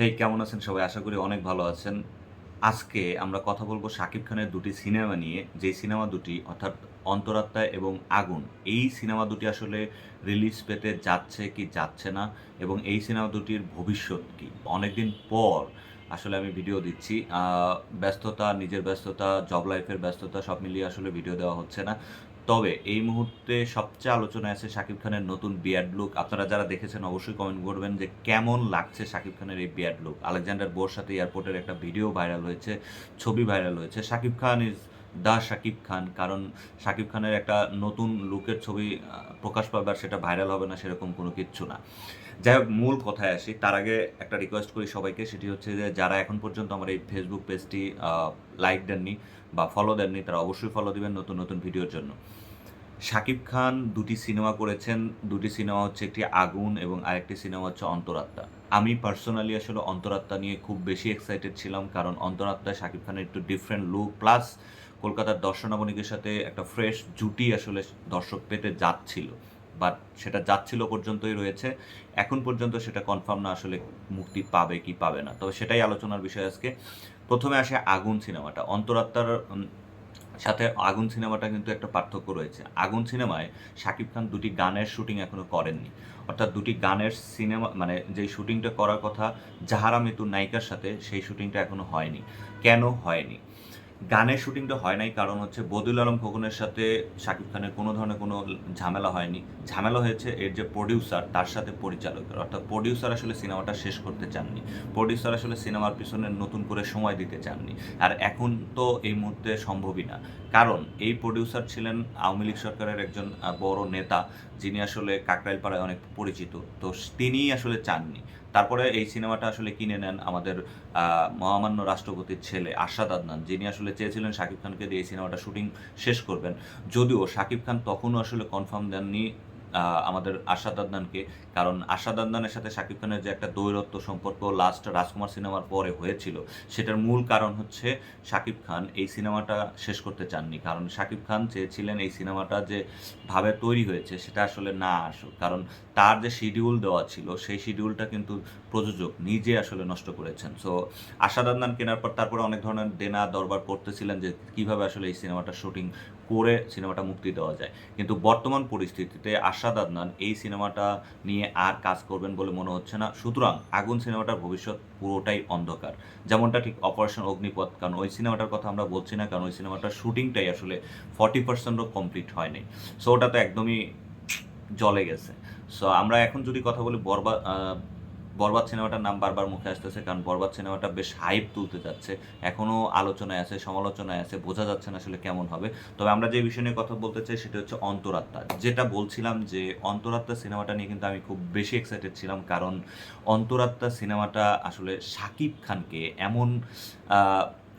হেই কেমন আছেন সবাই? আশা করি অনেক ভালো আছেন। আজকে আমরা কথা বলব শাকিব খানের দুটি সিনেমা নিয়ে। যেই সিনেমা দুটি, অর্থাৎ অন্তরাত্মা এবং আগুন, এই সিনেমা দুটি আসলে রিলিজ পেতে যাচ্ছে কি যাচ্ছে না? এবং এই সিনেমা দুটির ভবিষ্যৎ কি? অনেকদিন পর আসলে আমি ভিডিও দিচ্ছি। ব্যস্ততা, নিজের ব্যস্ততা জব লাইফের ব্যস্ততা সব মিলিয়ে আসলে ভিডিও দেওয়া হচ্ছে না। তবে এই মুহূর্তে সবচেয়ে আলোচনায় আছে শাকিব খানের নতুন বিয়ার্ড লুক আপনারা যারা দেখেছেন, অবশ্যই কমেন্ট করবেন যে কেমন লাগছে শাকিব খানের এই বিয়ার্ড লুক আলেকজান্ডার বোর সাথে এয়ারপোর্টের একটা ভিডিও ভাইরাল হয়েছে, ছবি ভাইরাল হয়েছে। শাকিব খান ইজ দ্য শাকিব খান, কারণ শাকিব খানের একটা নতুন লুকের ছবি প্রকাশ পাবে আর সেটা ভাইরাল হবে না সেরকম কোনো কিচ্ছু না। যাই হোক, মূল কথায় আসি। তার আগে একটা রিকোয়েস্ট করি সবাইকে, সেটি হচ্ছে যে, যারা এখন পর্যন্ত আমার এই ফেসবুক পেজটি লাইক দেননি বা ফলো দেননি, তারা অবশ্যই ফলো দিবেন নতুন নতুন ভিডিওর জন্য। শাকিব খান দুটি সিনেমা করেছেন। দুটি সিনেমা হচ্ছে একটি আগুন এবং আরেকটি সিনেমা হচ্ছে অন্তরাত্মা। আমি পার্সোনালি আসলে অন্তরাত্মা নিয়ে খুব বেশি এক্সাইটেড ছিলাম, কারণ অন্তরাত্মায় শাকিব খানের একটু ডিফারেন্ট লুক প্লাস কলকাতার দর্শনাবনিকের সাথে একটা ফ্রেশ জুটি আসলে দর্শক পেতে যাচ্ছিল। বাট সেটা যাচ্ছিল পর্যন্তই রয়েছে। এখন পর্যন্ত সেটা কনফার্ম না আসলে মুক্তি পাবে কি পাবে না। তবে সেটাই আলোচনার বিষয় আজকে। প্রথমে আসে আগুন সিনেমাটা। অন্তরাত্মার সাথে আগুন সিনেমাটা কিন্তু একটা পার্থক্য রয়েছে। আগুন সিনেমায় শাকিব খান দুটি গানের শুটিং এখনও করেননি। অর্থাৎ দুটি গানের সিনেমা মানে যেই শুটিংটা করার কথা, জাহারা মিতুর নায়িকার সাথে সেই শুটিংটা এখনও হয়নি। কেন হয়নি? গানের শুটিংটা হয় নাই, কারণ হচ্ছে বদিউল আলম খোকনের সাথে শাকিব খানের কোনো ধরনের কোনো ঝামেলা হয়নি। ঝামেলা হয়েছে এর যে প্রডিউসার তার সাথে পরিচালকের। অর্থাৎ প্রডিউসার আসলে সিনেমাটা শেষ করতে চাননি। প্রডিউসার আসলে সিনেমার পিছনে নতুন করে সময় দিতে চাননি। আর এখন তো এই মুহূর্তে সম্ভবই না। কারণ এই প্রডিউসার ছিলেন আওয়ামী লীগ সরকারের একজন বড় নেতা, যিনি আসলে কাকরাইল পাড়ায় অনেক পরিচিত। তো তিনিই আসলে চাননি। তারপরে এই সিনেমাটা আসলে কিনে নেন আমাদের মহামান্য রাষ্ট্রপতির ছেলে আশাদ আদনান, যিনি আসলে চেয়েছিলেন শাকিব খানকে দিয়ে এই সিনেমাটা শুটিং শেষ করবেন। যদিও শাকিব খান তখনও আসলে কনফার্ম দেননি আমাদের আশাদ আদনানকে। কারণ আশাদ আদনানের সাথে শাকিব খানের যে একটা দৈরত্ব সম্পর্ক লাস্ট রাজকুমার সিনেমার পরে হয়েছিল, সেটার মূল কারণ হচ্ছে শাকিব খান এই সিনেমাটা শেষ করতে চাননি। কারণ শাকিব খান চেয়েছিলেন এই সিনেমাটা যে ভাবে তৈরি হয়েছে, সেটা আসলে না আসুক। কারণ তার যে শিডিউল দেওয়া ছিল, সেই শিডিউলটা কিন্তু প্রযোজক নিজে আসলে নষ্ট করেছেন। সো আশাদ আদনান কেনার পর তারপরে অনেক ধরনের দেনা দরবার করতেছিলেন যে কীভাবে আসলে এই সিনেমাটা শুটিং করে সিনেমাটা মুক্তি দেওয়া যায়। কিন্তু বর্তমান পরিস্থিতিতে আশাদ আদনান এই সিনেমাটা নিয়ে আর কাজ করবেন বলে মনে হচ্ছে না। সুতরাং আগুন সিনেমাটার ভবিষ্যৎ পুরোটাই অন্ধকার। যেমনটা ঠিক অপারেশন অগ্নিপথ, কারণ ওই সিনেমাটার কথা আমরা বলছি না, কারণ ওই সিনেমাটার শুটিংটাই আসলে ফর্টি পার্সেন্টও কমপ্লিট হয়নি সো ওটা তো একদমই জলে গেছে। সো আমরা এখন যদি কথা বলি বরবাদ বরবাদ সিনেমাটার নাম বারবার মুখে আসতেছে কারণ বরবাদ সিনেমাটা বেশ হাইপ তুলতে যাচ্ছে। এখনও আলোচনায় আছে, সমালোচনায় আছে, বোঝা যাচ্ছে না আসলে কেমন হবে। তবে আমরা যে বিষয় নিয়ে কথা বলতে চাই সেটা হচ্ছে অন্তরাত্মা। যেটা বলছিলাম যে অন্তরাত্মা সিনেমাটা নিয়ে কিন্তু আমি খুব বেশি এক্সাইটেড ছিলাম কারণ অন্তরাত্মা সিনেমাটা আসলে শাকিব খানকে এমন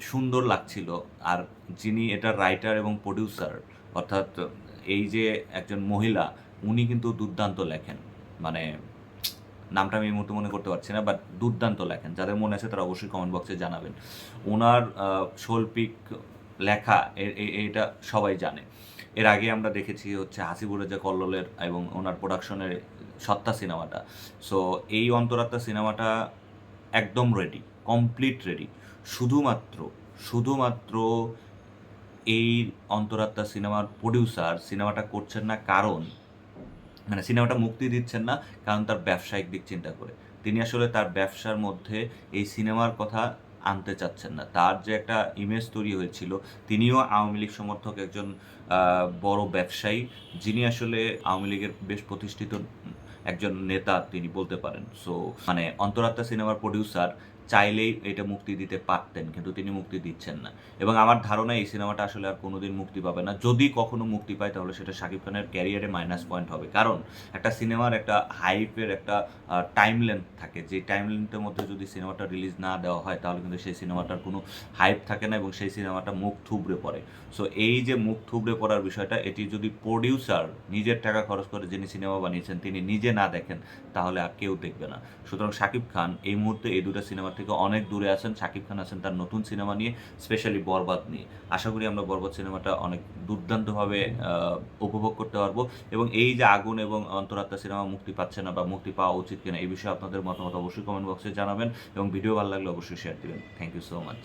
সুন্দর লাগছিল। আর যিনি এটা রাইটার এবং প্রডিউসার অর্থাৎ এই যে একজন মহিলা, উনি কিন্তু দুর্দান্ত লেখেন। মানে নামটা আমি এই মুহূর্তে মনে করতে পারছি না বাট দুর্দান্ত লেখেন। যাদের মনে আছে তারা অবশ্যই কমেন্ট বক্সে জানাবেন। ওনার শৈল্পিক লেখা এটা সবাই জানে। এর আগে আমরা দেখেছি হচ্ছে হাসিবুরে যে কল্লোলের এবং ওনার প্রোডাকশনের সত্তা সিনেমাটা। সো এই অন্তরাত্মা সিনেমাটা একদম রেডি কমপ্লিট রেডি শুধুমাত্র শুধুমাত্র এই অন্তরাত্মা সিনেমার প্রডিউসার সিনেমাটা করছেন না কারণ মানে সিনেমাটা মুক্তি দিচ্ছেন না কারণ তার ব্যবসায়িক দিক চিন্তা করে। তিনি আসলে তার ব্যবসার মধ্যে এই সিনেমার কথা আনতে চাচ্ছেন না। তার যে একটা ইমেজ তৈরি হয়েছিল, তিনিও আওয়ামী লীগ সমর্থক একজন বড় ব্যবসায়ী। যিনি আসলে আওয়ামী লীগের বেশ প্রতিষ্ঠিত একজন নেতা, তিনি বলতে পারেন। সো মানে অন্তরাত্মা সিনেমার প্রডিউসার চাইলেই এটা মুক্তি দিতে পারতেন, কিন্তু তিনি মুক্তি দিচ্ছেন না। এবং আমার ধারণা এই সিনেমাটা আসলে আর কোনোদিন মুক্তি পাবে না। যদি কখনো মুক্তি পায়, তাহলে সেটা শাকিব খানের ক্যারিয়ারে মাইনাস পয়েন্ট হবে। কারণ একটা সিনেমার একটা হাইপের একটা টাইম লেন্থ থাকে। যে টাইম লেন্থের মধ্যে যদি সিনেমাটা রিলিজ না দেওয়া হয়, তাহলে কিন্তু সেই সিনেমাটার কোনো হাইপ থাকে না এবং সেই সিনেমাটা মুখ থুবড়ে পড়ে। সো এই যে মুখ থুবড়ে পড়ার বিষয়টা, এটি যদি প্রডিউসার নিজের টাকা খরচ করে যিনি সিনেমা বানিয়েছেন, তিনি নিজে না দেখেন, তাহলে আর কেউ দেখবে না। সুতরাং শাকিব খান এই মুহূর্তে এই দুটো সিনেমা থেকে অনেক দূরে আছেন শাকিব খান আছেন তার নতুন সিনেমা নিয়ে, স্পেশালি বরবাদ নিয়ে। আশা করি আমরা বরবাদ সিনেমাটা অনেক দুর্দান্তভাবে উপভোগ করতে পারব। এবং এই যে আগুন এবং অন্তরাত্মা সিনেমা মুক্তি পাচ্ছে না বা মুক্তি পাওয়া উচিত কিনা, এই বিষয়ে আপনাদের মতামত অবশ্যই কমেন্ট বক্সে জানাবেন এবং ভিডিও ভালো লাগলে অবশ্যই শেয়ার দিবেন। Thank you so much